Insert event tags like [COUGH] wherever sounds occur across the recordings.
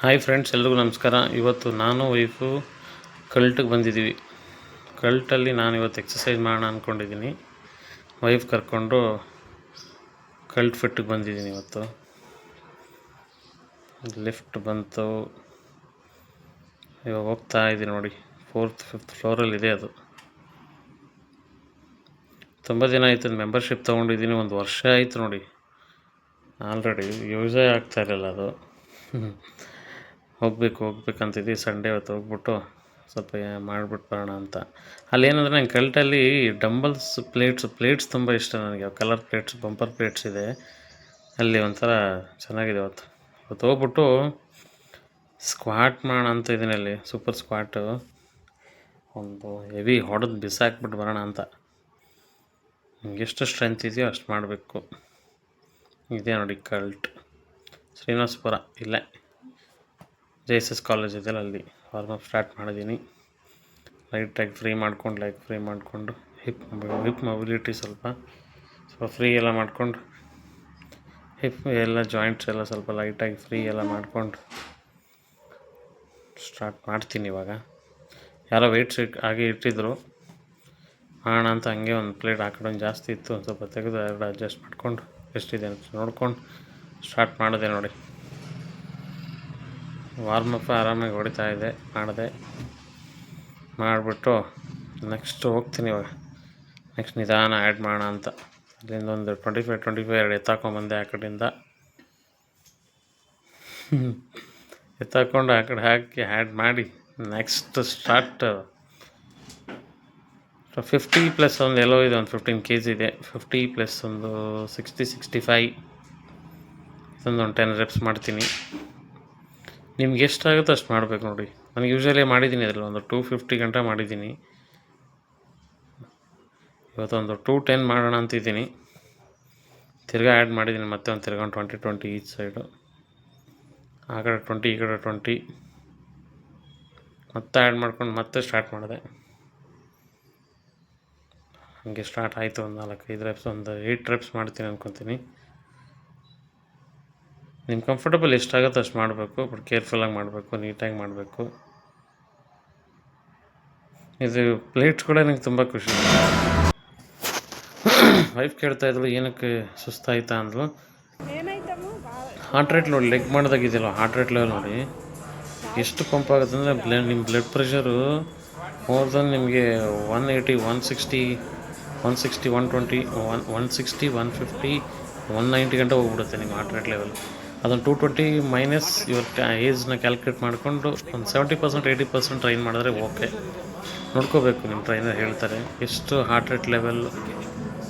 Hi friends ಎಲ್ರಿಗೂ ನಮಸ್ಕಾರ. ಇವತ್ತು ನಾನು ವೈಫು ಕಲ್ಟಿಗೆ ಬಂದಿದ್ದೀವಿ. ಕಲ್ಟಲ್ಲಿ ನಾನು ಇವತ್ತು ಎಕ್ಸಸೈಸ್ ಮಾಡೋಣ ಅಂದ್ಕೊಂಡಿದ್ದೀನಿ ವೈಫ್ ಕರ್ಕೊಂಡು ಕಲ್ಟ್ ಫಿಟ್ಟಿಗೆ ಬಂದಿದ್ದೀನಿ ಇವತ್ತು. ಲಿಫ್ಟ್ ಬಂತು. ಇವಾಗ ಹೋಗ್ತಾ ಇದ್ದೀನಿ ನೋಡಿ. ಫೋರ್ತ್ ಫಿಫ್ತ್ ಫ್ಲೋರಲ್ಲಿದೆ ಅದು. ತುಂಬ ದಿನ ಆಯ್ತು ಮೆಂಬರ್ಶಿಪ್ ತೊಗೊಂಡಿದ್ದೀನಿ. ಒಂದು ವರ್ಷ ಆಯಿತು ನೋಡಿ. ಆಲ್ರೆಡಿ ಯೂಸೇ ಆಗ್ತಾ ಇರಲಿಲ್ಲ ಅದು. ಹೋಗ್ಬೇಕು, ಹೋಗ್ಬೇಕಂತಿದ್ವಿ. ಸಂಡೇ ಹೊತ್ತು ಹೋಗ್ಬಿಟ್ಟು ಸ್ವಲ್ಪ ಮಾಡ್ಬಿಟ್ಟು ಬರೋಣ ಅಂತ. ಅಲ್ಲಿ ಏನಂದರೆ ನಂಗೆ ಕಲ್ಟಲ್ಲಿ ಡಂಬಲ್ಸ್ ಪ್ಲೇಟ್ಸ್ ಪ್ಲೇಟ್ಸ್ ತುಂಬ ಇಷ್ಟ ನನಗೆ. ಕಲರ್ ಪ್ಲೇಟ್ಸ್ ಬಂಪರ್ ಪ್ಲೇಟ್ಸ್ ಇದೆ. ಅಲ್ಲಿ ಒಂಥರ ಚೆನ್ನಾಗಿದೆ ಅವತ್ತು. ಅವತ್ತು ಹೋಗ್ಬಿಟ್ಟು ಸ್ಕ್ವಾಟ್ ಮಾಡೋಣ ಅಂತ ಇದ್ದೀನಿ ಅಲ್ಲಿ. ಸೂಪರ್ ಸ್ಕ್ವಾಟು ಒಂದು ಹೆವಿ ಹೊಡೆದು ಬಿಸಾಕ್ಬಿಟ್ಟು ಬರೋಣ ಅಂತ. ಎಷ್ಟು ಸ್ಟ್ರೆಂತ್ ಇದೆಯೋ ಅಷ್ಟು ಮಾಡಬೇಕು. ಇದೆ ನೋಡಿ ಕಲ್ಟ್ ಶ್ರೀನಿವಾಸಪುರ, ಇಲ್ಲೇ. ಜೆ ಎಸ್ ಎಸ್ ಕಾಲೇಜ್ ಇದೆಯಲ್ಲ ಅಲ್ಲಿ ವಾರ್ಮಪ್ ಸ್ಟಾರ್ಟ್ ಮಾಡಿದ್ದೀನಿ. ಲೈಟಾಗಿ ಫ್ರೀ ಮಾಡ್ಕೊಂಡು ಲೈಕ್ ಫ್ರೀ ಮಾಡಿಕೊಂಡು ಹಿಪ್ ಹಿಪ್ ಮೊಬಿಲಿಟಿ ಸ್ವಲ್ಪ. ಸ್ವಲ್ಪ ಫ್ರೀ ಎಲ್ಲ ಮಾಡಿಕೊಂಡು ಹಿಪ್ ಎಲ್ಲ ಜಾಯಿಂಟ್ಸ್ ಎಲ್ಲ ಸ್ವಲ್ಪ ಲೈಟಾಗಿ ಫ್ರೀ ಎಲ್ಲ ಮಾಡಿಕೊಂಡು ಸ್ಟಾರ್ಟ್ ಮಾಡ್ತೀನಿ ಇವಾಗ. ಯಾರೋ ವೆಯ್ಟ್ಸ್ ಇಟ್ ಹಾಗೆ ಇಟ್ಟಿದ್ರು. ಮಾಡೋಣ ಅಂತ ಹಂಗೆ ಒಂದು ಪ್ಲೇಟ್ ಹಾಕೊಂಡು ಜಾಸ್ತಿ ಇತ್ತು. ಸ್ವಲ್ಪ ತೆಗೆದು ಎರಡು ಅಡ್ಜಸ್ಟ್ ಮಾಡಿಕೊಂಡು, ಎಷ್ಟಿದೆ ಅಂತ ನೋಡ್ಕೊಂಡು ಸ್ಟಾರ್ಟ್ ಮಾಡಿದೆ ನೋಡಿ. ವಾರ್ಮಪ್ ಆರಾಮಾಗಿ ಹೊಡಿತಾ ಇದೆ, ಮಾಡಿದೆ. ಮಾಡಿಬಿಟ್ಟು ನೆಕ್ಸ್ಟ್ ಹೋಗ್ತೀನಿ ಇವಾಗ. ನೆಕ್ಸ್ಟ್ ನಿಧಾನ ಆ್ಯಡ್ ಮಾಡೋಣ ಅಂತ. ಅಲ್ಲಿಂದ ಒಂದು ಟ್ವೆಂಟಿ ಫೈವ್ ಟ್ವೆಂಟಿ ಫೈವ್ ಎರಡು ಎತ್ತಾಕೊಂಬಂದೆ ಆ ಕಡೆಯಿಂದ. ಎತ್ತಾಕೊಂಡು ಆ ಕಡೆ ಹಾಕಿ ಆ್ಯಡ್ ಮಾಡಿ ನೆಕ್ಸ್ಟ್ ಸ್ಟಾರ್ಟ್ ಫಿಫ್ಟಿ ಪ್ಲಸ್ ಒಂದು ಎಲ್ಲೋ ಇದೆ, ಒಂದು ಫಿಫ್ಟೀನ್ ಕೆ ಜಿ ಇದೆ. ಫಿಫ್ಟಿ ಪ್ಲಸ್ ಒಂದು ಸಿಕ್ಸ್ಟಿ ಸಿಕ್ಸ್ಟಿ ಫೈ ಇದೊಂದು ಒಂದು ಟೆನ್ ರೆಪ್ಸ್ ಮಾಡ್ತೀನಿ. ನಿಮ್ಗೆ ಎಷ್ಟಾಗುತ್ತೋ ಅಷ್ಟು ಮಾಡಬೇಕು ನೋಡಿ. ನನಗೆ ಯೂಶ್ವಲಿ ಮಾಡಿದ್ದೀನಿ ಅದರಲ್ಲಿ ಒಂದು ಟೂ ಫಿಫ್ಟಿ ಗಂಟೆ ಮಾಡಿದ್ದೀನಿ ಇವತ್ತೊಂದು ಟೂ ಟೆನ್ ಮಾಡೋಣ ಅಂತಿದ್ದೀನಿ. ತಿರ್ಗಾ ಆ್ಯಡ್ ಮಾಡಿದ್ದೀನಿ ಮತ್ತೆ ಒಂದು ತಿರ್ಗಾ ಒಂದು ಟ್ವೆಂಟಿ ಟ್ವೆಂಟಿ ಈಚ್ ಸೈಡು ಆ ಕಡೆ ಟ್ವೆಂಟಿ ಈ ಕಡೆ ಟ್ವೆಂಟಿ ಮತ್ತೆ ಆ್ಯಡ್ ಮಾಡ್ಕೊಂಡು ಮತ್ತೆ ಸ್ಟಾರ್ಟ್ ಮಾಡಿದೆ. ಹಾಗೆ ಸ್ಟಾರ್ಟ್ ಆಯಿತು ಒಂದು ನಾಲ್ಕೈದು ರೆಪ್ಸ್ ಒಂದು ಏಯ್ಟ್ ರೆಪ್ಸ್ ಮಾಡ್ತೀನಿ ಅಂದ್ಕೊತೀನಿ ನಿಮ್ಮ ಕಂಫರ್ಟಬಲ್ ಎಷ್ಟಾಗುತ್ತೋ ಅಷ್ಟು ಮಾಡಬೇಕು ಬಟ್ ಕೇರ್ಫುಲ್ಲಾಗಿ ಮಾಡಬೇಕು ನೀಟಾಗಿ ಮಾಡಬೇಕು. ಇದು ಪ್ಲೇಟ್ಸ್ ಕೂಡ ನನಗೆ ತುಂಬ ಖುಷಿ. ವೈಫ್ ಕೇಳ್ತಾ ಇದ್ಲು, ಏನಕ್ಕೆ ಸುಸ್ತಾಯ್ತಾ ಅಂದ್ಲು. ಹಾರ್ಟ್ ರೇಟ್ ನೋಡಿ ಲೆಗ್ ಮಾಡಿದಾಗಿದೆಯಲ್ಲ ಹಾರ್ಟ್ ರೇಟ್ ಲೆವೆಲ್ ನೋಡಿ. ಎಷ್ಟು ಪಂಪ್ ಆಗುತ್ತೆ ಅಂದರೆ ಬ್ಲೆ ನಿಮ್ಮ ಬ್ಲಡ್ ಪ್ರೆಷರು ಮೋರ್ ದನ್ ನಿಮಗೆ one eighty one sixty one sixty one twenty one one sixty one fifty one ninety ಗಂಟೆ ಹೋಗ್ಬಿಡುತ್ತೆ ನಿಮ್ಮ ಹಾರ್ಟ್ ರೇಟ್ ಲೆವೆಲ್ ಅದನ್ನು ಟೂ ಟ್ವೆಂಟಿ ಮೈನಸ್ ಇವ್ರ ಏಜ್ನ ಕ್ಯಾಲ್ಕುಲೇಟ್ ಮಾಡಿಕೊಂಡು ಒಂದು seventy percent eighty percent train ಮಾಡಿದ್ರೆ ಓಕೆ ನೋಡ್ಕೋಬೇಕು ನಿಮ್ಮ ಟ್ರೈನರ್ ಹೇಳ್ತಾರೆ, ಎಷ್ಟು ಹಾರ್ಟ್ ರೇಟ್ ಲೆವೆಲ್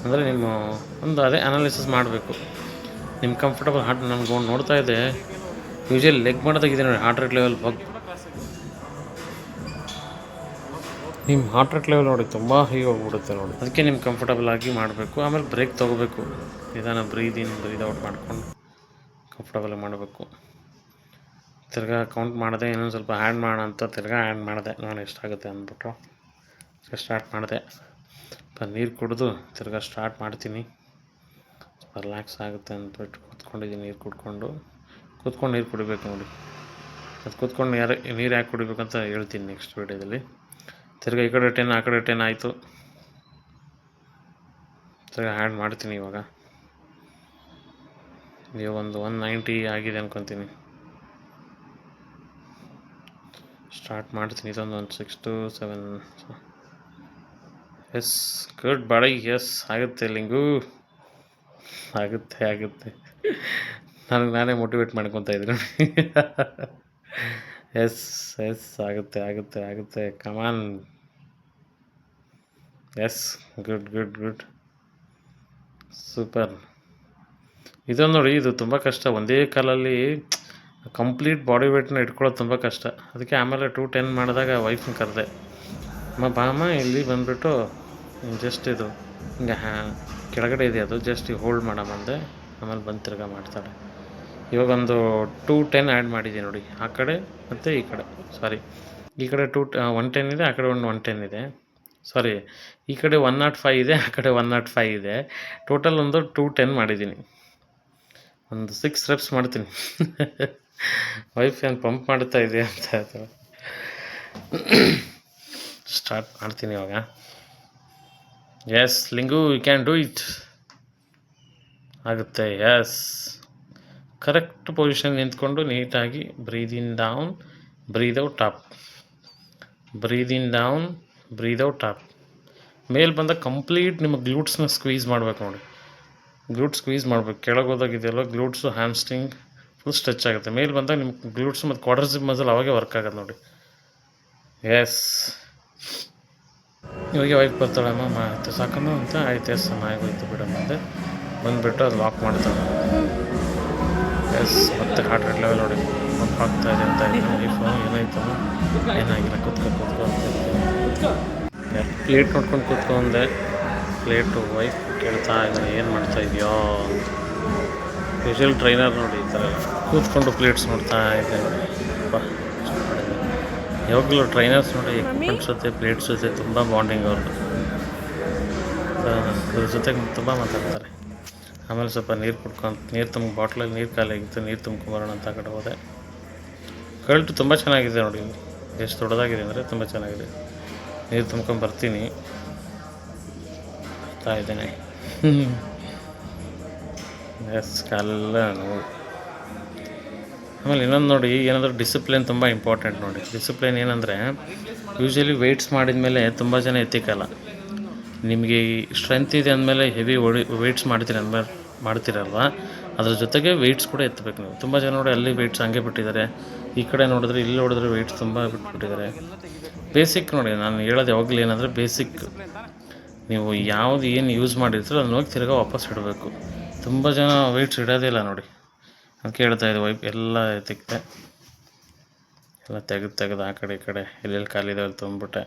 ಅಂದರೆ ನಿಮ್ಮ ಒಂದು ಅದೇ ಅನಾಲಿಸಿಸ್ ಮಾಡಬೇಕು. ನಿಮ್ಮ ಕಂಫರ್ಟಬಲ್ ಹಾರ್ಟ್ ನನಗೆ ನೋಡ್ತಾ ಇದೆ ಯೂಶಲಿ ಲೆಗ್ ಮಾಡೋದಾಗಿದೆ ನೋಡಿ ಹಾರ್ಟ್ ರೇಟ್ ಲೆವೆಲ್ ಬಗ್ ನಿಮ್ಮ ಹಾರ್ಟ್ ರೇಟ್ ಲೆವೆಲ್ ನೋಡಿ ತುಂಬ ಹೈ ಹೋಗ್ಬಿಡುತ್ತೆ ನೋಡಿ. ಅದಕ್ಕೆ ನಿಮ್ಮ ಕಂಫರ್ಟಬಲ್ ಆಗಿ ಮಾಡಬೇಕು, ಆಮೇಲೆ ಬ್ರೇಕ್ ತೊಗೋಬೇಕು. ನಿಧಾನ ಬ್ರೀದ್ ಇನ್ ಬ್ರೀದ್ ಔಟ್ ಮಾಡ್ಕೊಂಡು. ಕಂಫರ್ಟಬಲ್ ಮಾಡಬೇಕು. ತಿರ್ಗಾ ಕೌಂಟ್ ಮಾಡಿದೆ, ಇನ್ನೊಂದು ಸ್ವಲ್ಪ ಆ್ಯಡ್ ಅಂತ ತಿರ್ಗಾ ಆ್ಯಡ್ ಮಾಡಿದೆ. ನಾನು ಎಷ್ಟಾಗುತ್ತೆ ಅಂದ್ಬಿಟ್ಟು ಸ್ಟಾರ್ಟ್ ಮಾಡಿದೆ. ನೀರು ಕುಡಿದು ತಿರ್ಗಾ ಸ್ಟಾರ್ಟ್ ಮಾಡ್ತೀನಿ. ರಿಲ್ಯಾಕ್ಸ್ ಆಗುತ್ತೆ ಅಂದ್ಬಿಟ್ಟು ಕೂತ್ಕೊಂಡಿದ್ದೀನಿ ನೀರು ಕುಡ್ಕೊಂಡು. ಕೂತ್ಕೊಂಡು ನೀರು ಕುಡಿಬೇಕು ನೋಡಿ. ಅದು ಕೂತ್ಕೊಂಡು ಯಾರು ನೀರು ಯಾಕೆ ಕುಡಿಬೇಕಂತ ಹೇಳ್ತೀನಿ ನೆಕ್ಸ್ಟ್ ವೀಡಿಯೋದಲ್ಲಿ ತಿರ್ಗಾ ಈ ಕಡೆ ಟೆನ್ ಆ ಕಡೆ ಟೆನ್ ಆಯಿತು. ತಿರ್ಗಾ ಆ್ಯಡ್ ಮಾಡ್ತೀನಿ ಇವಾಗ. ಇವಾಗ ಒಂದು ಒನ್ ನೈಂಟಿ ಆಗಿದೆ ಅನ್ಕೊತೀನಿ. ಸ್ಟಾರ್ಟ್ ಮಾಡ್ತೀನಿ. ಇದೊಂದು ಒಂದು six to seven. Yes, good body yes, ಆಗುತ್ತೆ ಲಿಂಗು. ಆಗುತ್ತೆ ಆಗುತ್ತೆ. ನನಗೆ ನಾನೇ ಮೋಟಿವೇಟ್ ಮಾಡ್ಕೊತ ಇದ್ದೀನಿ. ಎಸ್ ಎಸ್, ಆಗುತ್ತೆ ಆಗುತ್ತೆ ಆಗುತ್ತೆ. Come on yes, good good good. Super. ಇದೊಂದು ನೋಡಿ ಇದು ತುಂಬ ಕಷ್ಟ. ಒಂದೇ ಕಾಲಲ್ಲಿ ಕಂಪ್ಲೀಟ್ ಬಾಡಿ ವೇಟ್ನ ಇಟ್ಕೊಳ್ಳೋದು ತುಂಬ ಕಷ್ಟ. ಅದಕ್ಕೆ ಆಮೇಲೆ ಟೂ ಟೆನ್ ಮಾಡಿದಾಗ ವೈಫ್ನ ಕರೆದೆ. ಅಮ್ಮ ಬಾಮ ಇಲ್ಲಿ ಬಂದುಬಿಟ್ಟು ಜಸ್ಟ್ ಇದು, ಹಿಂಗೆ ಹ್ಯಾ ಕೆಳಗಡೆ ಇದೆ ಅದು ಜಸ್ಟ್ ಈಗ ಹೋಲ್ಡ್ ಮಾಡಮ್ಮ ಅಂದೆ. ಆಮೇಲೆ ಬಂದು ತಿರ್ಗಾ ಮಾಡ್ತಾಳೆ. ಇವಾಗ ಒಂದು ಟೂ ಟೆನ್ ಆ್ಯಡ್ ಮಾಡಿದ್ದೀನಿ ನೋಡಿ. ಆ ಕಡೆ ಮತ್ತು ಈ ಕಡೆ ಸಾರಿ ಈ ಕಡೆ ಟೂ ಒನ್ ಟೆನ್ ಇದೆ, ಆ ಕಡೆ ಒಂದು ಒನ್ ಟೆನ್ ಇದೆ. ಸಾರಿ ಈ ಕಡೆ ಒನ್ ನಾಟ್ ಫೈ ಇದೆ, ಆ ಕಡೆ ಒನ್ ನಾಟ್ ಫೈ ಇದೆ. ಟೋಟಲ್ ಒಂದು ಟೂ ಟೆನ್ ಮಾಡಿದ್ದೀನಿ ಒಂದು ಸಿಕ್ಸ್ ರೆಪ್ಸ್ ಮಾಡ್ತೀನಿ. ವೈಫ್ ಏನು ಪಂಪ್ ಮಾಡ್ತಾ ಇದೆ ಅಂತ ಹೇಳ್ತಾರೆ. ಸ್ಟಾರ್ಟ್ ಮಾಡ್ತೀನಿ ಇವಾಗ. Yes Lingu you can do it ಆಗುತ್ತೆ ಎಸ್ ಕರೆಕ್ಟ್ ಪೊಸಿಷನ್ ನಿಂತ್ಕೊಂಡು ನೀಟಾಗಿ breathe in down breathe out top breathe in down breathe out top ಮೇಲೆ ಬಂದಾಗ ಕಂಪ್ಲೀಟ್ ನಿಮ್ಮ ಗ್ಲೂಟ್ಸ್ನ ಸ್ಕ್ವೀಸ್ ಮಾಡ್ಬೇಕು ನೋಡಿ. ಗ್ಲೂಟ್ ಸ್ಕ್ವೀಸ್ ಮಾಡಬೇಕು. ಕೆಳಗೆ ಹೋದಾಗ ಇದೆಯಲ್ಲ ಗ್ಲೂಟ್ಸು ಹ್ಯಾಮ್ಸ್ಟಿಂಗ್ ಫುಲ್ ಸ್ಟ್ರೆಚ್ ಆಗುತ್ತೆ. ಮೇಲೆ ಬಂದಾಗ ನಿಮ್ಮ ಗ್ಲೂಟ್ಸ್ ಮತ್ತು ಕ್ವಾರ್ಟರ್ ಜಿಪ್ ಮಸಲ್ ಅವಾಗೆ ವರ್ಕ್ ಆಗೋದು ನೋಡಿ. ಎಸ್ ಇವಾಗ ವೈಫ್ ಬರ್ತಾಳಮ್ಮ ಆಯ್ತು, ಸಾಕಮ್ಮ ಅಂತ ಆಯ್ತು ಎಸ್ ಅಮ್ಮ ಆಗೋಯ್ತು ಬಿಡಮ್ಮ ಅಂದೆ. ಬಂದುಬಿಟ್ಟು ಅದು ಲಾಕ್ ಮಾಡ್ತಾಳೆ. ಎಸ್ ಮತ್ತೆ ಹಾರ್ಟ್ ರೇಟ್ ಲೆವೆಲ್ ನೋಡಿ. ಪಂಪ್ ಆಗ್ತಾ ಇದೆ ಅಂತ ಇದ್ದೀನಿ ವೈಫು ಏನಾಯ್ತಮ್ಮ ಏನಾಗಿಲ್ಲ, ಕೂತ್ಕೊ ಕೂತ್ಕೊ ಅಂತ ಪ್ಲೇಟ್ ನೋಡ್ಕೊಂಡು ಕೂತ್ಕೊಂಡೆ ಪ್ಲೇಟು ವೈಫ್ ಕೇಳ್ತಾ ಇದ್ದಾನೆ ಏನು ಮಾಡ್ತಾ ಇದೆಯೋ? ಸ್ಪೆಷಲ್ ಟ್ರೈನರ್ ನೋಡಿ ಈ ಥರ ಎಲ್ಲ ಕೂತ್ಕೊಂಡು ಪ್ಲೇಟ್ಸ್ ನೋಡ್ತಾ ಇದ್ದೆ. ನೋಡಿ ಯಾವಾಗಲೂ ಟ್ರೈನರ್ಸ್ ನೋಡಿ ಎಕ್ವಿಪ್ಮೆಂಟ್ಸ್ ಜೊತೆ ಪ್ಲೇಟ್ಸ್ ಜೊತೆ ತುಂಬ ಬಾಂಡಿಂಗ್ ಅವ್ರದ್ದು ಅದ್ರ ಜೊತೆಗೆ ತುಂಬ ಮಾತಾಡ್ತಾರೆ. ಆಮೇಲೆ ಸ್ವಲ್ಪ ನೀರು ಕುಡ್ಕೊಂಡು ನೀರು ತುಂಬ ಬಾಟ್ಲಲ್ಲಿ ನೀರು ಖಾಲಿಯಾಗಿತ್ತು ನೀರು ತುಂಬ್ಕೊಂಬರೋಣ ಅಂತ ಆ ಕಡೆ ಹೋದೆ. ಕಲ್ಟು ತುಂಬ ಚೆನ್ನಾಗಿದೆ ನೋಡಿ. ಎಷ್ಟು ದೊಡ್ಡದಾಗಿದೆ ಅಂದರೆ ತುಂಬ ಚೆನ್ನಾಗಿದೆ. ನೀರು ತುಂಬ್ಕೊಂಡು ಬರ್ತೀನಿ. ಬರ್ತಾ ಇದ್ದೇನೆ. ಎಸ್ ಕಾಲೆಲ್ಲ ನೋವು. ಆಮೇಲೆ ಇನ್ನೊಂದು ನೋಡಿ ಏನಾದರೂ ಡಿಸಿಪ್ಲಿನ್ ತುಂಬ ಇಂಪಾರ್ಟೆಂಟ್ ನೋಡಿ. ಡಿಸಿಪ್ಲಿನ್ ಏನಂದರೆ ಯೂಶ್ವಲಿ ವೆಯ್ಟ್ಸ್ ಮಾಡಿದ ಮೇಲೆ ತುಂಬ ಜನ ಎತ್ತಿಕಲ್ಲ ನಿಮಗೆ ಸ್ಟ್ರೆಂತ್ ಇದೆ ಅಂದಮೇಲೆ ಹೆವಿ ಒಡಿ ವೆಯ್ಟ್ಸ್ ಮಾಡ್ತೀರಿ ಅಂದಮೇಲೆ ಮಾಡ್ತೀರಲ್ವ? ಅದ್ರ ಜೊತೆಗೆ ವೆಯ್ಟ್ಸ್ ಕೂಡ ಎತ್ತಬೇಕು ನೀವು. ತುಂಬ ಜನ ನೋಡಿ ಅಲ್ಲಿ ವೆಯ್ಟ್ಸ್ ಹಂಗೆ ಬಿಟ್ಟಿದ್ದಾರೆ. ಈ ಕಡೆ ನೋಡಿದ್ರೆ, ಇಲ್ಲಿ ನೋಡಿದ್ರೆ ವೆಯ್ಟ್ಸ್ ತುಂಬ ಬಿಟ್ಬಿಟ್ಟಿದ್ದಾರೆ. ಬೇಸಿಕ್ ನೋಡಿ, ನಾನು ಹೇಳೋದು ಯಾವಾಗಲೂ ಏನಂದರೆ ಬೇಸಿಕ್ ನೀವು ಯಾವುದು ಏನು ಯೂಸ್ ಮಾಡಿರ್ತೀರೋ ಅದನ್ನ ಹೋಗಿ ತಿರ್ಗಾ ವಾಪಸ್ ಇಡಬೇಕು. ತುಂಬ ಜನ ವೆಯ್ಟ್ಸ್ ಇಲ್ಲ ನೋಡಿ. ಅದಕ್ಕೆ ಹೇಳ್ತಾ ಇದೆ ವೈಪ್ ಎಲ್ಲ ತೆಗ್ದೆ ಎಲ್ಲ ತೆಗೆದು ತೆಗೆದು ಆ ಕಡೆ ಈ ಕಡೆ ಎಲ್ಲೆಲ್ಲಿ ಖಾಲಿದೆ ಅಲ್ಲಿ ತುಂಬಿಬಿಟ್ಟೆ.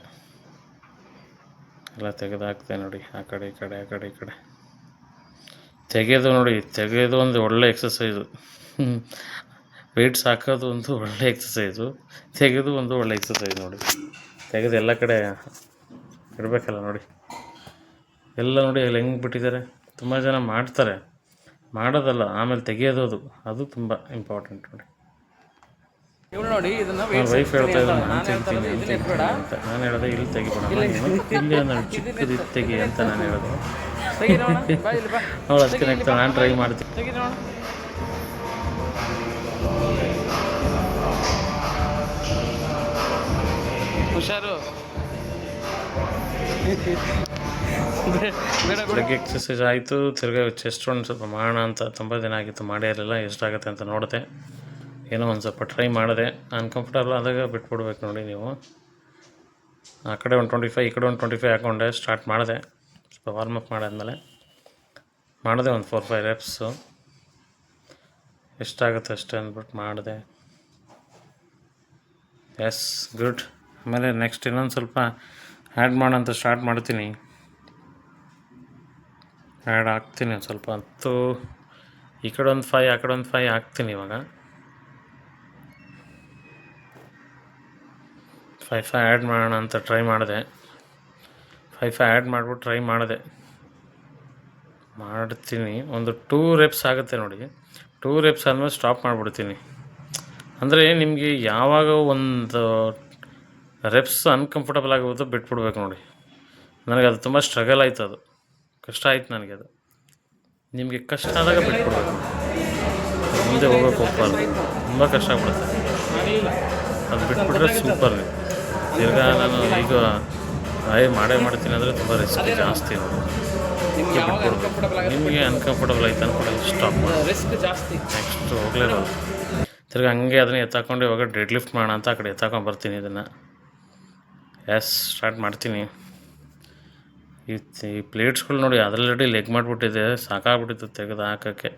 ಎಲ್ಲ ತೆಗೆದು ಹಾಕ್ತೆ ನೋಡಿ, ಆ ಕಡೆ ಈ ಕಡೆ, ಆ ಕಡೆ ಈ ಕಡೆ. ತೆಗೆಯೋದು ನೋಡಿ ತೆಗೆಯೋದು ಒಂದು ಒಳ್ಳೆ ಎಕ್ಸಸೈಸು ವೆಯ್ಟ್ಸ್ ಹಾಕೋದು ಒಂದು ಒಳ್ಳೆ ಎಕ್ಸಸೈಸು ತೆಗೆದು ಒಂದು ಒಳ್ಳೆ ಎಕ್ಸಸೈಸ್ ನೋಡಿ. ತೆಗೆದು ಎಲ್ಲ ಕಡೆ ಇಡಬೇಕಲ್ಲ ನೋಡಿ. ಎಲ್ಲ ನೋಡಿ ಅಲ್ಲಿ ಹೆಂಗೆ ಬಿಟ್ಟಿದ್ದಾರೆ? ತುಂಬ ಜನ ಮಾಡ್ತಾರೆ. ಮಾಡೋದಲ್ಲ ಆಮೇಲೆ ತೆಗೆಯೋದು ಅದು. ಅದು ತುಂಬ ಇಂಪಾರ್ಟೆಂಟ್ ನೋಡಿ. ನೋಡಿ ವೈಫ್ ಹೇಳ್ತಾ ಇದ್ದಾರೆ ನಾನು ತೆಗಿತೀನಿ ನಾನು ತೆಗಿತೀನಿ ಅಂತ. ನಾನು ಹೇಳಿದೆ ಇಲ್ಲಿ ತೆಗಿಬೇಡ ಇಲ್ಲಿ ಒಂದು ಚಿಕ್ಕದು ಇದು ತೆಗಿ ಅಂತ ನಾನು ಹೇಳಿದೆ. [LAUGHS] ಅವಳು ಅದಕ್ಕೆ ನೆಕ್ಸ್ಟ್ ನಾನು ಟ್ರೈ ಮಾಡ್ತೀನಿ. ಹುಷಾರು. ಬೆಳಗ್ಗೆ ಎಕ್ಸಸೈಸ್ ಆಯಿತು, ತಿರ್ಗಾ ಚೆಸ್ಟ್ ಒಂದು ಸ್ವಲ್ಪ ಮಾಡೋಣ ಅಂತ ತುಂಬ ದಿನ ಆಗಿತ್ತು, ಮಾಡೇ ಇರಲಿಲ್ಲ ಎಷ್ಟಾಗುತ್ತೆ ಅಂತ ನೋಡಿದೆ. ಏನೋ ಒಂದು ಸ್ವಲ್ಪ ಟ್ರೈ ಮಾಡಿದೆ. ಅನ್ಕಂಫರ್ಟಬಲ್ ಆದಾಗ ಬಿಟ್ಬಿಡ್ಬೇಕು ನೋಡಿ ನೀವು. ಆ ಕಡೆ ಒಂದು ಟ್ವೆಂಟಿ ಫೈವ್ ಈ ಕಡೆ ಒಂದು ಟ್ವೆಂಟಿ ಫೈವ್ ಹಾಕೊಂಡೆ ಸ್ಟಾರ್ಟ್ ಮಾಡಿದೆ. ಸ್ವಲ್ಪ ವಾರ್ಮ್ ಅಪ್ ಮಾಡಾದ್ಮೇಲೆ ಮಾಡಿದೆ ಒಂದು ಫೋರ್ ಫೈವ್ ರೆಪ್ಸು ಎಷ್ಟಾಗುತ್ತೆ ಅಷ್ಟೇ ಅಂದ್ಬಿಟ್ಟು ಮಾಡಿದೆ. ಎಸ್ ಗುಡ್ ಆಮೇಲೆ ನೆಕ್ಸ್ಟ್ ಇನ್ನೊಂದು ಸ್ವಲ್ಪ ಆ್ಯಡ್ ಮಾಡೋಂತ ಸ್ಟಾರ್ಟ್ ಮಾಡ್ತೀನಿ. ಆ್ಯಡ್ ಹಾಕ್ತೀನಿ ಒಂದು ಸ್ವಲ್ಪ. ಹತ್ತು ಈ ಕಡೆ ಒಂದು ಫೈ ಆ ಕಡೆ ಒಂದು ಫೈ ಹಾಕ್ತೀನಿ ಇವಾಗ. ಫೈ ಫೈ ಆ್ಯಡ್ ಮಾಡೋಣ ಅಂತ ಟ್ರೈ ಮಾಡಿದೆ. ಫೈ ಫೈ ಆ್ಯಡ್ ಮಾಡಿಬಿಟ್ಟು ಟ್ರೈ ಮಾಡಿದೆ. ಮಾಡ್ತೀನಿ. ಒಂದು ಟೂ ರೆಪ್ಸ್ ಆಗುತ್ತೆ ನೋಡಿ. ಟೂ ರೆಪ್ಸ್ ಆದಮೇಲೆ ಸ್ಟಾಪ್ ಮಾಡಿಬಿಡ್ತೀನಿ. ಅಂದರೆ ನಿಮಗೆ ಯಾವಾಗ ಒಂದು ರೆಪ್ಸ್ ಅನ್ಕಂಫರ್ಟಬಲ್ ಆಗೋದು ಬಿಟ್ಬಿಡ್ಬೇಕು ನೋಡಿ. ನನಗೆ ಅದು ತುಂಬ ಸ್ಟ್ರಗಲ್ ಆಯಿತು ಅದು ಕಷ್ಟ ಆಯ್ತು ನನಗೆ ಅದು. ನಿಮಗೆ ಕಷ್ಟ ಆದಾಗ ಬಿಟ್ಕೊಡ್ಬೇಕು ಮುಂದೆ ಹೋಗೋಕೆ ಹೋಗ್ಬಾರ್ದು. ತುಂಬ ಕಷ್ಟ ಆಗ್ಬಿಡುತ್ತೆ. ಅದು ಬಿಟ್ಬಿಟ್ರೆ ಸೂಪರ್ ರೀ ತಿರ್ಗಾ ನಾನು ಈಗ ಆಯ್ ಮಾಡೇ ಮಾಡ್ತೀನಿ ಅಂದರೆ ತುಂಬ ರಿಸ್ಕ್ ಜಾಸ್ತಿ ನಿಮ್ಗೆ ಅನ್ಕಂಫರ್ಟಬಲ್ ಆಯ್ತು ಅನ್ಕೊಂಡು ಸ್ಟಾಪ್ ಮಾಡಿ ರಿಸ್ಕ್ ಜಾಸ್ತಿ. ನೆಕ್ಸ್ಟ್ ಹೋಗ್ಲೇಬಾರ್ದು ತಿರ್ಗಿ ಹಂಗೆ ಅದನ್ನ ಎತ್ತಾಕೊಂಡು ಇವಾಗ ಡೆಡ್ ಲಿಫ್ಟ್ ಮಾಡೋಣ ಅಂತ ಆ ಕಡೆ ಎತ್ತಾಕೊಂಡು ಬರ್ತೀನಿ ಇದನ್ನು. ಎಸ್ ಸ್ಟಾರ್ಟ್ ಮಾಡ್ತೀನಿ. ಈ ಈ ಪ್ಲೇಟ್ಸ್ಗಳು ನೋಡಿ ಅದರಲ್ಲಿ ಲೆಗ್ ಮಾಡಿಬಿಟ್ಟಿದೆ, ಸಾಕಾಗ್ಬಿಟ್ಟಿತ್ತು ತೆಗೆದು ಹಾಕೋಕ್ಕೆ.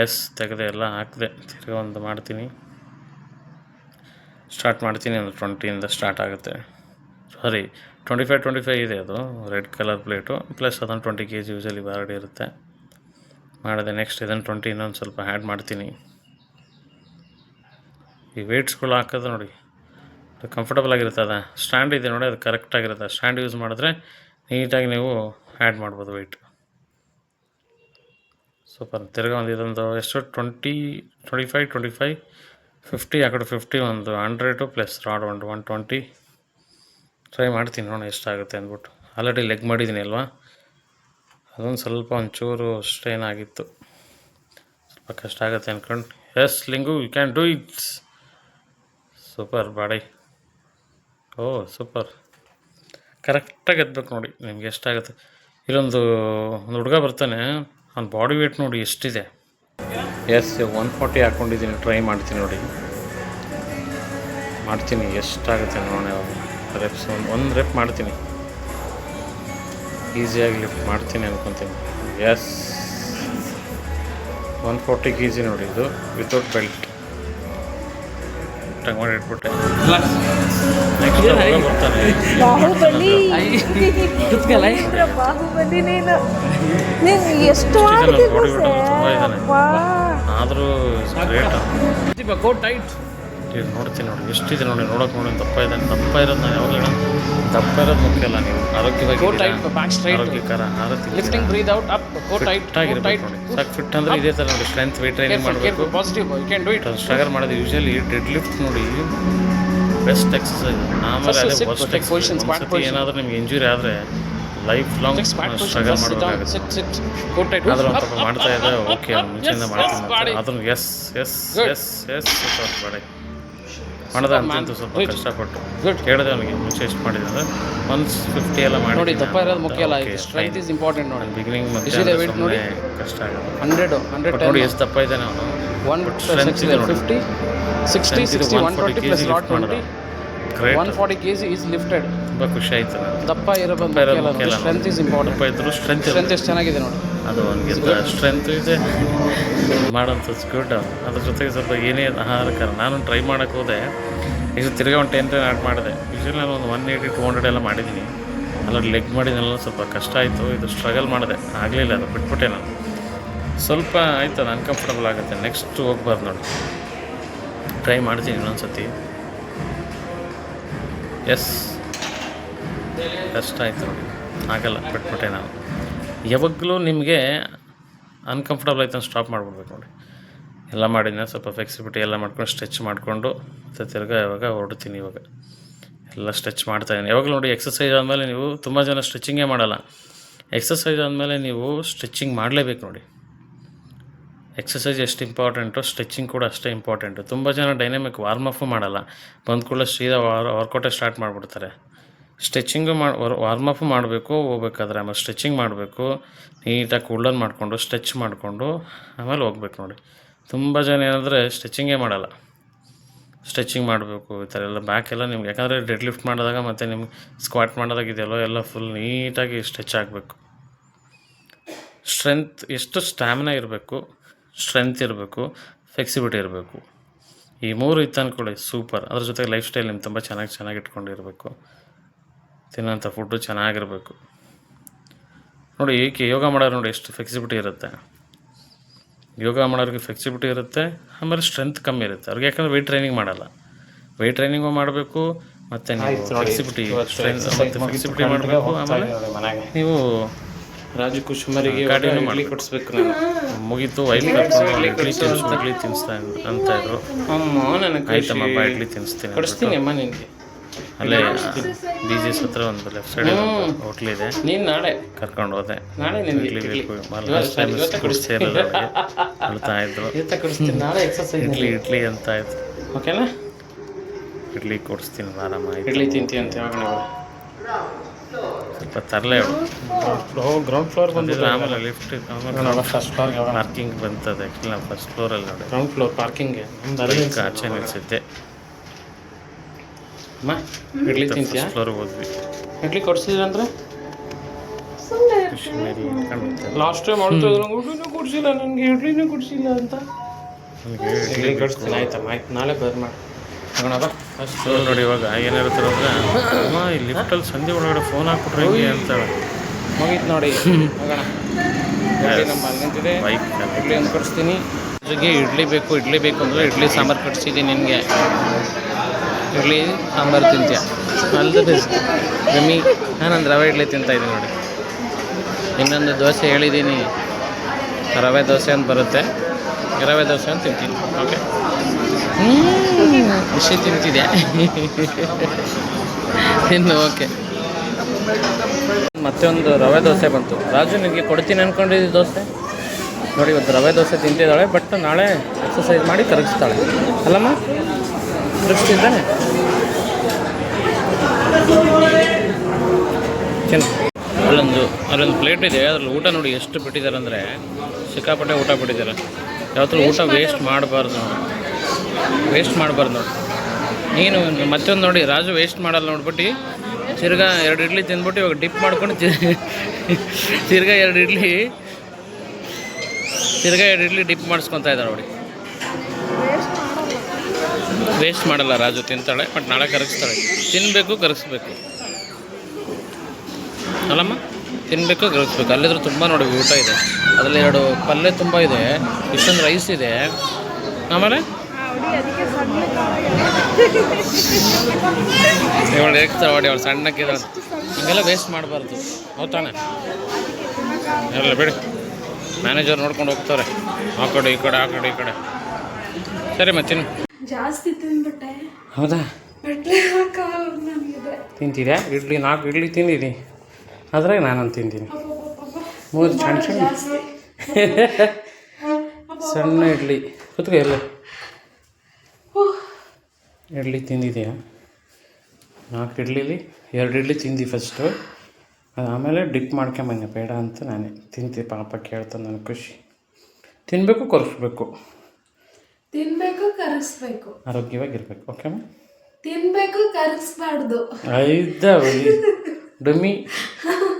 ಎಸ್ ತೆಗೆದೆ ಎಲ್ಲ ಹಾಕಿದೆ. ತಿರ್ಗಿ ಒಂದು ಮಾಡ್ತೀನಿ. ಸ್ಟಾರ್ಟ್ ಮಾಡ್ತೀನಿ ಒಂದು ಟ್ವೆಂಟಿಯಿಂದ ಸ್ಟಾರ್ಟ್ ಆಗುತ್ತೆ. Sorry twenty five twenty five ಇದೆ ಅದು ರೆಡ್ ಕಲರ್ ಪ್ಲೇಟು ಪ್ಲಸ್ ಅದೊಂದು ಟ್ವೆಂಟಿ ಕೆ ಜಿ ಯೂಸಲಿ ಬಾರಡಿ ಇರುತ್ತೆ. ಮಾಡಿದೆ ನೆಕ್ಸ್ಟ್ ಇದನ್ನು ಟ್ವೆಂಟಿ ಇನ್ನೊಂದು ಸ್ವಲ್ಪ ಆ್ಯಡ್ ಮಾಡ್ತೀನಿ. ಈ ವೇಟ್ಸ್ಗಳು ಹಾಕೋದು ನೋಡಿ. ಕಂಫರ್ಟಬಲ್ ಆಗಿರುತ್ತೆ ಅದ. ಸ್ಟ್ಯಾಂಡ್ ಇದೆ ನೋಡಿ, ಅದು ಕರೆಕ್ಟಾಗಿರುತ್ತೆ ಸ್ಟ್ಯಾಂಡ್ ಯೂಸ್ ಮಾಡಿದ್ರೆ ನೀಟಾಗಿ ನೀವು ಆ್ಯಡ್ ಮಾಡ್ಬೋದು ವೆಯ್ಟ್ ಸೂಪರ್ ತಿರ್ಗಿ ಒಂದು ಇದೊಂದು ಎಷ್ಟು? Twenty twenty five twenty five fifty ಆ ಕಡೆ ಫಿಫ್ಟಿ ಒಂದು. ಹಂಡ್ರೆಡು ಪ್ಲಸ್ ರಾಡ್ ಒಂದು ಒನ್ ಟ್ವೆಂಟಿ ಟ್ರೈ ಮಾಡ್ತೀನಿ ನೋಡೋಣ ಎಷ್ಟಾಗುತ್ತೆ ಅಂದ್ಬಿಟ್ಟು. ಆಲ್ರೆಡಿ ಲೆಗ್ ಮಾಡಿದ್ದೀನಿ ಅಲ್ವಾ? ಅದೊಂದು ಸ್ವಲ್ಪ ಒಂಚೂರು ಸ್ಟ್ರೈನ್ ಆಗಿತ್ತು. ಸ್ವಲ್ಪ ಕಷ್ಟ ಆಗುತ್ತೆ ಅಂದ್ಕೊಂಡು yes Lingu you can do it's super body. Oh super. ಕರೆಕ್ಟಾಗಿ ಎತ್ಬೇಕು ನೋಡಿ ನಿಮ್ಗೆ ಎಷ್ಟಾಗುತ್ತೆ. ಇಲ್ಲೊಂದು ಒಂದು ಹುಡುಗ ಬರ್ತಾನೆ ಅವ್ನ ಬಾಡಿ ವೇಟ್ ನೋಡಿ ಎಷ್ಟಿದೆ. ಎಸ್ ಒನ್ ಫಾರ್ಟಿ ಹಾಕ್ಕೊಂಡಿದ್ದೀನಿ ಟ್ರೈ ಮಾಡ್ತೀನಿ ನೋಡಿ. ಮಾಡ್ತೀನಿ ಎಷ್ಟಾಗುತ್ತೆ ನೋಡೋಣ ರೆಪ್ಸ್ ಒಂದು ಒಂದು ರೆಪ್ ಮಾಡ್ತೀನಿ. ಈಸಿಯಾಗಿ ಲಿಫ್ಟ್ ಮಾಡ್ತೀನಿ ಅನ್ಕೊತೀನಿ. ಎಸ್ ಒನ್ ಫೋರ್ಟಿಗೆ ಜಿ ನೋಡಿ ಇದು ವಿತೌಟ್ ಬೆಲ್ಟ್ ಟಂಗ್ ಮಾಡಿ ಇಟ್ಬಿಟ್ಟೆ. ಬಾಹುಬಲಿ. ಬಾಹುಬಲಿ. ನೀನು? ನೀನು ಎಷ್ಟು ಆದರೂ ಗೋ ಟೈಟ್ ಈಗ ನೋಡ್ತೀನಿ ನೋಡಿ ಎಷ್ಟಿದೆ ನೋಡಿ ನೋಡೋಕೆ ನೋಡಿ ದಪ್ಪ ಇದ್ದಾನೆ ದಪ್ಪ ಇರೋದು ನಾನು ಯಾವಾಗ ಹೇಳ ದಪ್ಪ ಇರೋದು ಮುಖ್ಯ ಅಲ್ಲ ನೀವು. ಆರೋಗ್ಯವಾಗಿ ಗೋ ಟೈಟ್ ಬ್ಯಾಕ್ ಸ್ಟ್ರೈಟ್ ಆರೋಗ್ಯಕರ ಆರೋಗ್ಯ lifting breathe out up go tight fit ಆಗಿರ್ಬೇಕು ನೋಡಿ. ಸಾಕು ಫಿಟ್ ಅಂದ್ರೆ ಇದೇ ಥರ ನೋಡಿ ಸ್ಟ್ರೆಂತ್ ವೆಯ್ಟ್ ಟ್ರೈನಿಂಗ್ ಮಾಡಬೇಕು. Positive you can do it struggle ಮಾಡೋದು ಯೂಶಲಿ ಡೆಡ್ ಲಿಫ್ಟ್ ನೋಡಿ ಬೆಸ್ಟ್ ಎಕ್ಸಸೈಸ್ ಆಮೇಲೆ ಅದೇ ಫಸ್ಟ್ squat ಏನಾದರೂ ನಿಮ್ಗೆ ಇಂಜುರಿ ಆದರೆ ಲೈಫ್ ಲಾಂಗ್ ಸ್ಟ್ರಗಲ್ ಮಾಡಬೇಕಾಗುತ್ತೆ. ಆದ್ರೆ ಒಂದು ಸ್ವಲ್ಪ ಮಾಡ್ತಾ ಇದ್ದೆ ಓಕೆ ಮುಂಚೆಯಿಂದ ಮಾಡ್ತೀನಿ ಅದನ್ನು yes yes. Yes yes body ಮಾಡೋದ ಅಂತೂ ಸ್ವಲ್ಪ. ಕಷ್ಟಪಟ್ಟು. ಹೇಳಿದೆ ಅವನಿಗೆ ಮುಂಚೆ ಎಷ್ಟು ಮಾಡಿದೆ ಅಂದರೆ ಒನ್ ಫಿಫ್ಟಿ ಎಲ್ಲ ಮಾಡಿ ನೋಡಿ ದಪ್ಪ ಇರೋದು ಮುಖ್ಯ ಅಲ್ಲ ಸ್ಟ್ರೈಟ್ ಇಸ್ ಇಂಪಾರ್ಟೆಂಟ್ ನೋಡಿ. ಬಿಗಿನಿಂಗ್ ಮತ್ತೆ ವೆಯ್ಟ್ ನೋಡಿ. ಕಷ್ಟ ಆಗುತ್ತೆ. ಹಂಡ್ರೆಡ್ ಹಂಡ್ರೆಡ್ ನೋಡಿ ಎಷ್ಟು ದಪ್ಪ ಇದ್ದಾನೆ ಅವನು. One. Fifty sixty sixty one twenty plus lot twenty one forty K G is lifted ತುಂಬ ಖುಷಿ ಆಯ್ತು ದಪ್ಪ ಅಲ್ಲ. ಸ್ಟ್ರೆಂತ್ ಇಸ್ ಇಂಪಾರ್ಟೆಂಟ್ ದಪ್ಪ ಇದ್ರು ಸ್ಟ್ರೆಂತ್ ಸ್ಟ್ರೆಂತ್ ಎಷ್ಟು ಚೆನ್ನಾಗಿದೆ ನೋಡಿ. ಅದು ಒಂದು ಸ್ಟ್ರೆಂತ್ ಇದೆ. ಮಾಡೋಂಥ ಗುಡ್ ಅದ್ರ ಜೊತೆಗೆ ಸ್ವಲ್ಪ ಏನೇ ಆಹಾರಕರ ನಾನು ಟ್ರೈ ಮಾಡೋಕ್ಕೆ ಹೋದೆ. ಈಗ ತಿರ್ಗಾ ಒಂದು ಟೆನ್ ಟೆನ್ ಆ್ಯಡ್ ಮಾಡಿದೆ. ಯೂಶಲಿ ನಾನು ಒಂದು ಒನ್ ಏಯ್ಟಿ ಟು ಹಂಡ್ರೆಡ್ ಎಲ್ಲ ಮಾಡಿದ್ದೀನಿ ಅಲ್ಲ ಲೆಗ್ ಮಾಡಿದ್ನೆಲ್ಲ ಸ್ವಲ್ಪ ಕಷ್ಟ ಆಯಿತು. ಇದು ಸ್ಟ್ರಗಲ್ ಮಾಡಿದೆ. ಆಗಲಿಲ್ಲ ಅದು ಬಿಟ್ಬಿಟ್ಟೆ ನಾನು. ಸ್ವಲ್ಪ ಆಯ್ತು ಅದು ಅನ್ಕಂಫರ್ಟಬಲ್ ಆಗುತ್ತೆ. ನೆಕ್ಸ್ಟ್ ಹೋಗ್ಬಾರ್ದು ನೋಡಿ. ಟ್ರೈ ಮಾಡ್ತೀನಿ ಇನ್ನೊಂದು ಸತಿ ಎಸ್ ಕಷ್ಟ ಆಯಿತು. ಆಗಲ್ಲ, ಬಿಟ್ಬಿಟ್ಟೆ ನಾನು ಯಾವಾಗಲೂ ನಿಮಗೆ ಅನ್ಕಂಫರ್ಟಬಲ್ ಆಯ್ತು ಸ್ಟಾಪ್ ಮಾಡಿಬಿಡ್ಬೇಕು ನೋಡಿ. ಎಲ್ಲ ಮಾಡಿದ್ನ ಸ್ವಲ್ಪ ಫ್ಲೆಕ್ಸಿಬಿಲಿಟಿ ಎಲ್ಲ ಮಾಡ್ಕೊಂಡು ಸ್ಟ್ರೆಚ್ ಮಾಡಿಕೊಂಡು ಮತ್ತು ತಿರ್ಗಾ ಇವಾಗ ಹೊರಡ್ತೀನಿ ಇವಾಗ. ಎಲ್ಲ ಸ್ಟ್ರೆಚ್ ಮಾಡ್ತಾಯಿದ್ದೀನಿ ಯಾವಾಗಲೂ ನೋಡಿ ಎಕ್ಸಸೈಸ್ ಆದಮೇಲೆ ನೀವು ತುಂಬ ಜನ ಸ್ಟ್ರೆಚಿಂಗೇ ಮಾಡಲ್ಲ. ಎಕ್ಸಸೈಸ್ ಆದಮೇಲೆ ನೀವು ಸ್ಟ್ರೆಚಿಂಗ್ ಮಾಡಲೇಬೇಕು ನೋಡಿ. ಎಕ್ಸಸೈಸ್ ಎಷ್ಟು ಇಂಪಾರ್ಟೆಂಟು ಸ್ಟ್ರೆಚಿಂಗ್ ಕೂಡ ಅಷ್ಟೇ ಇಂಪಾರ್ಟೆಂಟು ತುಂಬ ಜನ ಡೈನಾಮಿಕ್ ವಾರ್ಮ್ ಅಪ್ಪು ಮಾಡಲ್ಲ. ಬಂದ ಕೂಡಲೇ ಸೀದಾ ವಾರ್ ವರ್ಕೌಟೇ ಸ್ಟಾರ್ಟ್ ಮಾಡಿಬಿಡ್ತಾರೆ. ಸ್ಟ್ರೆಚಿಂಗು ಮಾಡಿ ವಾರ್ಮ್ ಅಪ್ ಮಾಡಬೇಕು, ಹೋಗ್ಬೇಕಾದ್ರೆ ಆಮೇಲೆ ಸ್ಟ್ರೆಚಿಂಗ್ ಮಾಡಬೇಕು. ನೀಟಾಗಿ ಕೂಲ್ಡನ್ ಮಾಡಿಕೊಂಡು, ಸ್ಟ್ರೆಚ್ ಮಾಡಿಕೊಂಡು ಆಮೇಲೆ ಹೋಗ್ಬೇಕು ನೋಡಿ. ತುಂಬ ಜನ ಏನಂದರೆ ಸ್ಟ್ರೆಚಿಂಗೇ ಮಾಡಲ್ಲ. ಸ್ಟ್ರೆಚಿಂಗ್ ಮಾಡಬೇಕು, ಈ ಥರ ಎಲ್ಲ ಬ್ಯಾಕ್ ಎಲ್ಲ ನಿಮ್ಗೆ ಯಾಕಂದರೆ ಡೆಡ್ ಲಿಫ್ಟ್ ಮಾಡಿದಾಗ ಮತ್ತು ನಿಮ್ಗೆ ಸ್ಕ್ವಾಟ್ ಮಾಡಿದಾಗ ಇದೆಯಲ್ಲೋ, ಎಲ್ಲ ಫುಲ್ ನೀಟಾಗಿ ಸ್ಟ್ರೆಚ್ ಆಗಬೇಕು. ಸ್ಟ್ರೆಂತ್ ಎಷ್ಟು ಸ್ಟ್ಯಾಮಿನಾ ಇರಬೇಕು ಸ್ಟ್ರೆಂತ್ ಇರಬೇಕು ಫ್ಲೆಕ್ಸಿಬಿಲಿಟಿ ಇರಬೇಕು. ಈ ಮೂರು ಇತ್ತು ಅಂದ್ಕೊಳ್ಳಿ ಸೂಪರ್ ಅದ್ರ ಜೊತೆಗೆ ಲೈಫ್ ಸ್ಟೈಲ್ ನಿಮ್ಮ ತುಂಬ ಚೆನ್ನಾಗಿ ಚೆನ್ನಾಗಿ ಇಟ್ಕೊಂಡಿರಬೇಕು. ತಿನ್ನೋಂಥ ಫುಡ್ಡು ಚೆನ್ನಾಗಿರಬೇಕು. ನೋಡಿ ಏಕೆ ಯೋಗ ಮಾಡೋರು ನೋಡಿ ಎಷ್ಟು ಫ್ಲೆಕ್ಸಿಬಿಲಿಟಿ ಇರುತ್ತೆ. ಯೋಗ ಮಾಡೋರಿಗೆ ಫ್ಲೆಕ್ಸಿಬಿಲಿಟಿ ಇರುತ್ತೆ ಆಮೇಲೆ ಸ್ಟ್ರೆಂತ್ ಕಮ್ಮಿ ಇರುತ್ತೆ. ಅವ್ರಿಗೆ ಯಾಕಂದರೆ ವೆಯ್ಟ್ ಟ್ರೈನಿಂಗ್ ಮಾಡಲ್ಲ. ವೆಯ್ಟ್ ಟ್ರೈನಿಂಗು ಮಾಡಬೇಕು ಮತ್ತು ನೀವು ಫ್ಲೆಕ್ಸಿಬಿಲಿಟಿ ಸ್ಟ್ರೆಂತ್ ಮತ್ತು ಫ್ಲೆಕ್ಸಿಬಿಲಿಟಿ ಮಾಡಬೇಕು ಆಮೇಲೆ ನೀವು ರಾಜು ಕುಶುಮರಿಗೆ ಗಾಡಿನೂ ಮಾಡಿ. ಕೊಡಿಸ್ಬೇಕು ನಾನು. ಮುಗೀತು ವೈಫ್ ಕರ್ಕೊಂಡು ಇಡ್ಲಿ ತಿನ್ಸ್ತಾ ಇಡ್ಲಿ ತಿನ್ನಿಸ್ತಾ ಅಂತ ಇದ್ರು. ಅಮ್ಮ ನನಗೆ ಆಯ್ತಮ್ಮ ಇಡ್ಲಿ ತಿನ್ನಿಸ್ತೀನಿ ಕೊಡಿಸ್ತೀನಿ ಅಮ್ಮ ನಿನಗೆ. ಅಲ್ಲೇ ಡಿ ಜಿ ಹತ್ರ ಒಂದು ಲೆಫ್ಟ್ ಸೈಡ್ ಹೋಟ್ಲ್ ಇದೆ. ನೀನು ನಾಳೆ. ಕರ್ಕೊಂಡು ಹೋದೆ. ನಾಳೆ ಅಳ್ತಾ ಇದ್ರು. [LAUGHS] ನಾಳೆ ಎಕ್ಸರ್ಸೈಸ್ ಇಡ್ಲಿ ಇಡ್ಲಿ ಅಂತ ಆಯ್ತು ಓಕೆನಾ ಇಡ್ಲಿ ಕೊಡಿಸ್ತೀನಿ ಆರಾಮ ಆಯ್ತು. ಇಡ್ಲಿ ತಿಂತೀನಿ ಅಂತ ಸ್ವಲ್ಪ ತರಲೆ ಗ್ರೌಂಡ್ ಫ್ಲೋರ್ ಬಂದಿದೆ ಆಮೇಲೆ ಲಿಫ್ಟ್ ಆಮೇಲೆ ಫಸ್ಟ್ ಫ್ಲೋರ್ಗೆ ಪಾರ್ಕಿಂಗ್ ಬಂತದೆ. ಆ್ಯಕ್ಚುಲಿ ನಾವು ಫಸ್ಟ್ ಫ್ಲೋರಲ್ಲಿ ನೋಡಿ. ಗ್ರೌಂಡ್ ಫ್ಲೋರ್ ಪಾರ್ಕಿಂಗ್ ಆಚೆ ನಿಲ್ಸಿದ್ದೆ. ಅಮ್ಮ ಇಡ್ಲಿ ತಿಂತೀಯಾ? ಫ್ಲೋರ್ಗೆ ಹೋದ್ವಿ. ಇಡ್ಲಿ ಖುಷಿ ಲಾಸ್ಟ್ ಟೈಮ್ ಮಾಡ್ತಿದ್ರು ಇದ್ರು ಇಡ್ಲಿನೂ ಕೊಡ್ಸಿಲ್ಲ ನನಗೆ ಇಡ್ಲಿನೂ ಕೊಡ್ಸಿಲ್ಲ ಅಂತ. ನನಗೆ ಇಡ್ಲಿ ಕೊಡಿಸ್ತೀನಿ ಆಯ್ತಮ್ಮ ಆಯ್ತು ನಾಳೆ ಬರ್ ಮಾಡಿ ತಗೋಣ ಬಾ. ಫಸ್ಟ್ ನೋಡಿ ಇವಾಗ ಏನು ಅಂದ್ರೆ ಅಂದರೆ ಅಮ್ಮ ಈ ಲಿಫ್ಟಲ್ಲಿ ಸಂಜೆ ಒಳಗಡೆ ಫೋನ್ ಹಾಕ್ಬಿಟ್ರೆ ಹಿಂಗೆ ಅಂತಾಳೆ. ಮುಗೀತು ನೋಡಿ. ಹೋಗೋಣ. ಇಡ್ಲಿ ನಮ್ಮ ಅಲ್ಲಿ ನಿಂತಿದೆ. ಇಡ್ಲಿ ಒಂದು ಕೊಡಿಸ್ತೀನಿ. ಜೊತೆಗೆ ಇಡ್ಲಿ ಬೇಕು ಇಡ್ಲಿ ಬೇಕು ಅಂದ್ರೆ ಇಡ್ಲಿ ಸಾಂಬಾರು ಕಟ್ಸಿದ್ದೀನಿ ನಿನಗೆ. ಇಡ್ಲಿ ಸಾಂಬಾರು ತಿಂತೀಯ? ದ ಬೆಸ್ಟ್ ರಮಿ ನಾನೊಂದು ರವೆ ಇಡ್ಲಿ ತಿಂತಾಯಿದ್ದೀನಿ ನೋಡಿ. ಇನ್ನೊಂದು ದೋಸೆ ಹೇಳಿದ್ದೀನಿ ರವೆ ದೋಸೆ ಅಂತ ಬರುತ್ತೆ. ರವೆ ದೋಸೆ ಅಂತ ತಿಂತೀನಿ. ಓಕೆ ಖುಷಿ ತಿಂತಿದೆ ಇನ್ನು ಓಕೆ ಮತ್ತೆ ಒಂದು ರವೆ ದೋಸೆ ಬಂತು. ರಾಜು ನಿಮಗೆ ಕೊಡ್ತೀನಿ ಅಂದ್ಕೊಂಡಿದ್ದು ದೋಸೆ? ನೋಡಿ, ಇವತ್ತು ರವೆ ದೋಸೆ ತಿಂತಿದ್ದಾಳೆ ಬಟ್ ನಾಳೆ ಎಕ್ಸಸೈಸ್ ಮಾಡಿ ಕರಗಿಸ್ತಾಳೆ. ಅಲ್ಲಮ್ಮ? ಅಲ್ಲೊಂದು ಅಲ್ಲೊಂದು ಪ್ಲೇಟ್ ಇದೆ, ಅದ್ರಲ್ಲಿ ಊಟ ನೋಡಿ ಎಷ್ಟು ಬಿಟ್ಟಿದ್ದಾರೆ ಅಂದರೆ ಸಿಕ್ಕಾಪಟ್ಟೆ ಊಟ ಬಿಟ್ಟಿದ್ದಾರೆ. ಯಾವತ್ತೂ ಊಟ ವೇಸ್ಟ್ ಮಾಡಬಾರ್ದು ನೋಡಿ. ವೇಸ್ಟ್ ಮಾಡಬಾರ್ದು ನೋಡಿ. ನೀನು ಮತ್ತೊಂದು ನೋಡಿ, ರಾಜು ವೇಸ್ಟ್ ಮಾಡಲ್ಲ ನೋಡ್ಬಿಟ್ಟು, ತಿರ್ಗಾ ಎರಡು ಇಡ್ಲಿ ತಿಂದ್ಬಿಟ್ಟು ಇವಾಗ ಡಿಪ್ ಮಾಡ್ಕೊಂಡು ತಿರ್ಗಾ ಎರಡು ಇಡ್ಲಿ, ತಿರ್ಗಾ ಎರಡು ಇಡ್ಲಿ ಡಿಪ್ ಮಾಡಿಸ್ಕೊತಾ ಇದ್ದಾರೆ ನೋಡಿ. ವೇಸ್ಟ್ ಮಾಡಲ್ಲ ರಾಜು, ತಿಂತಾಳೆ ಬಟ್ ನಾಳೆ ಕರಗಿಸ್ತಾಳೆ. ತಿನ್ನಬೇಕು ಕರಗಿಸ್ಬೇಕು. ಅಲ್ಲಮ್ಮ? ತಿನ್ನಬೇಕು ಕರಗಿಸ್ಬೇಕು. ಅಲ್ಲಿದ್ರು ತುಂಬ ನೋಡಿ ಊಟ ಇದೆ. ಅದರಲ್ಲಿ ಎರಡು ಪಲ್ಯ ತುಂಬ ಇದೆ. ಇಷ್ಟೊಂದು ರೈಸ್ ಇದೆ. ಆಮೇಲೆ? ಇವಳು ಹೇಗ್ತಾಳೆ ನೋಡಿ ಅವಳು ಸಣ್ಣಕ್ಕಿದ್ದಾಳೆ ಹಿಂಗೆಲ್ಲ ವೇಸ್ಟ್ ಮಾಡಬಾರ್ದು. ಹೌದಾನೆ ಎಲ್ಲ ಬಿಡಿ. ಮ್ಯಾನೇಜರ್ ನೋಡ್ಕೊಂಡು ಹೋಗ್ತಾರೆ. ಆ ಕಡೆ, ಈ ಕಡೆ, ಆ ಕಡೆ, ಈ ಕಡೆ. ಸರಿ ಮತ್ತಿನ್ನು ಜಾಸ್ತಿ ತಿಂದ್ಬಿಟ್ಟೆ. ಹೌದಾ? ತಿಂತಿದ್ಯಾ? ಇಡ್ಲಿ ನಾಲ್ಕು ಇಡ್ಲಿ ತಿಂದಿದ್ದೀನಿ ಅದ್ರಾಗ ನಾನೊಂದು ತಿಂತೀನಿ. ಮೂರು ಸಣ್ಣ ಸಣ್ಣ [LAUGHS] ಸಣ್ಣ ಇಡ್ಲಿ. ಕೂತ್ಕೋ ಎಲ್ಲ. ಇಡ್ಲಿ ತಿಂದಿದ್ದೀಯಾ ನಾಲ್ಕು ಇಡ್ಲಿಲಿ ಎರಡು ಇಡ್ಲಿ ತಿಂದಿ ಫಸ್ಟು ಅದು ಆಮೇಲೆ ಡಿಪ್ ಮಾಡ್ಕೊಂಬಂದೆ. ಬೇಡ ಅಂತ ನಾನೇ. ತಿಂತೀನಿ ಪಾಪ ಕೇಳ್ತಾನೆ ನನಗೆ ಖುಷಿ. ತಿನ್ನಬೇಕು ಕೊರಿಸ್ಬೇಕು. ತಿನ್ಬೇಕು ಕರಗಿಸ್ಬೇಕು ಆರೋಗ್ಯವಾಗಿರ್ಬೇಕು. ಓಕೆ ತಿನ್ಬೇಕು ಕರಗಿಸ್ಬಾರ್ದು ಐದ ಡಮ್ಮಿ [LAUGHS]